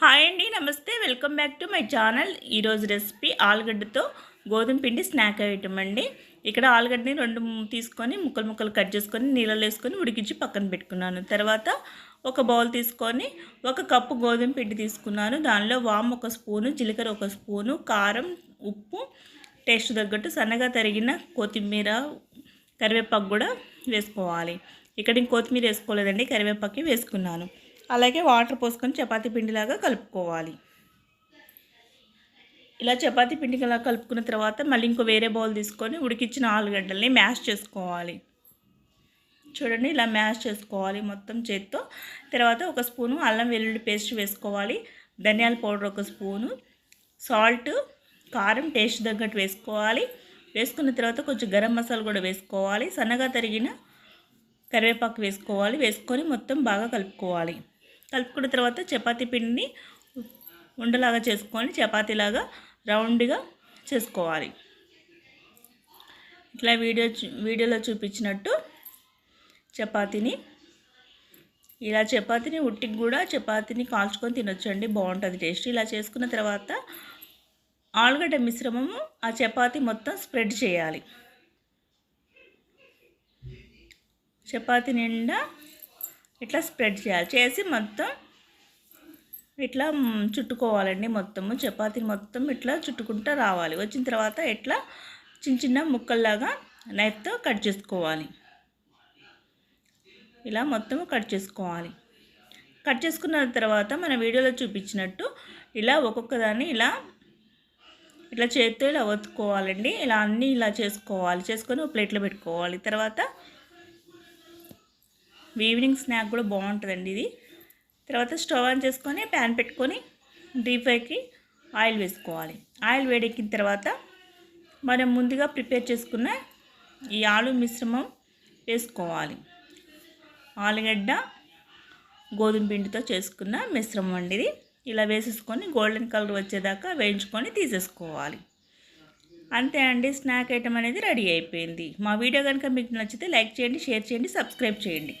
Hi అండి నమస్తే. Welcome back to my channel. ఈరోజు రెసిపీ ఆలుగడ్డతో గోధుమ పిండి స్నాక్ ఐటమ్ అండి. ఇక్కడ ఆలుగడ్డని రెండు తీసుకొని ముక్కలు ముక్కలు కట్ చేసుకొని నీళ్ళలో వేసుకొని ఉడికించి పక్కన పెట్టుకున్నాను. తర్వాత ఒక బౌల్ తీసుకొని ఒక కప్పు గోధుమ పిండి తీసుకున్నాను. దానిలో వామ్ ఒక స్పూను జీలకర్ర ఒక స్పూను కారం ఉప్పు టేస్ట్ తగ్గట్టు సన్నగా తరిగిన కొత్తిమీర కరివేపాకు కూడా వేసుకోవాలి. ఇక్కడ నేను కొత్తిమీర వేసుకోలేదండి కరివేపాకు వేసుకున్నాను. అలాగే వాటర్ పోసుకొని చపాతీ పిండిలాగా కలుపుకోవాలి. ఇలా చపాతీ పిండిలా కలుపుకున్న తర్వాత మళ్ళీ ఇంకో వేరే బౌల్ తీసుకొని ఉడికించిన ఆలుగడ్డల్ని మ్యాష్ చేసుకోవాలి. చూడండి ఇలా మ్యాష్ చేసుకోవాలి మొత్తం చేత్తో. తర్వాత ఒక స్పూను అల్లం వెల్లుల్లి పేస్ట్ వేసుకోవాలి. ధనియాల పౌడర్ ఒక స్పూను. సాల్ట్ కారం టేస్ట్ తగ్గట్టు వేసుకోవాలి. వేసుకున్న తర్వాత కొంచెం గరం మసాలా కూడా వేసుకోవాలి. సన్నగా తరిగిన కరివేపాకు వేసుకోవాలి. వేసుకొని మొత్తం బాగా కలుపుకోవాలి. కలుపుకున్న తర్వాత చపాతీ పిండిని ఉండలాగా చేసుకొని చపాతీలాగా రౌండ్గా చేసుకోవాలి. ఇట్లా వీడియో చూ- వీడియోలో చూపించినట్టు చపాతీని ఇలా చపాతీని ఉట్టికి కూడా చపాతీని కాల్చుకొని తినొచ్చండి బాగుంటుంది టేస్ట్. ఇలా చేసుకున్న తర్వాత ఆలుగడ్డ మిశ్రమము ఆ చపాతీ మొత్తం స్ప్రెడ్ చేయాలి. చపాతీ నిండా ఇట్లా స్ప్రెడ్ చేయాలి. చేసి మొత్తం ఇట్లా చుట్టుకోవాలండి మొత్తము. చపాతీని మొత్తం ఇట్లా చుట్టుకుంటూ రావాలి. వచ్చిన తర్వాత ఇట్లా చిన్న చిన్న ముక్కల్లాగా నైఫ్తో కట్ చేసుకోవాలి. ఇలా మొత్తము కట్ చేసుకోవాలి. కట్ చేసుకున్న తర్వాత మన వీడియోలో చూపించినట్టు ఇలా ఒక్కొక్క దాన్ని ఇలా ఇట్లా చేతితో ఇలా ఒత్తుకోవాలండి. ఇలా అన్నీ ఇలా చేసుకోవాలి. చేసుకొని ప్లేట్లో పెట్టుకోవాలి. తర్వాత ఈవినింగ్ స్నాక్ కూడా బాగుంటుందండి ఇది. తర్వాత స్టవ్ ఆన్ చేసుకొని ప్యాన్ పెట్టుకొని డీప్ ఫ్రైకి ఆయిల్ వేసుకోవాలి. ఆయిల్ వేడెక్కిన తర్వాత మనం ముందుగా ప్రిపేర్ చేసుకున్న ఈ ఆలు మిశ్రమం వేసుకోవాలి. ఆలుగడ్డ గోధుమ పిండితో చేసుకున్న మిశ్రమం అండి ఇది. ఇలా వేసేసుకొని గోల్డెన్ కలర్ వచ్చేదాకా వేయించుకొని తీసేసుకోవాలి. అంతే అండి స్నాక్ ఐటమ్ అనేది రెడీ అయిపోయింది. మా వీడియో కనుక మీకు నచ్చితే లైక్ చేయండి షేర్ చేయండి సబ్స్క్రైబ్ చేయండి.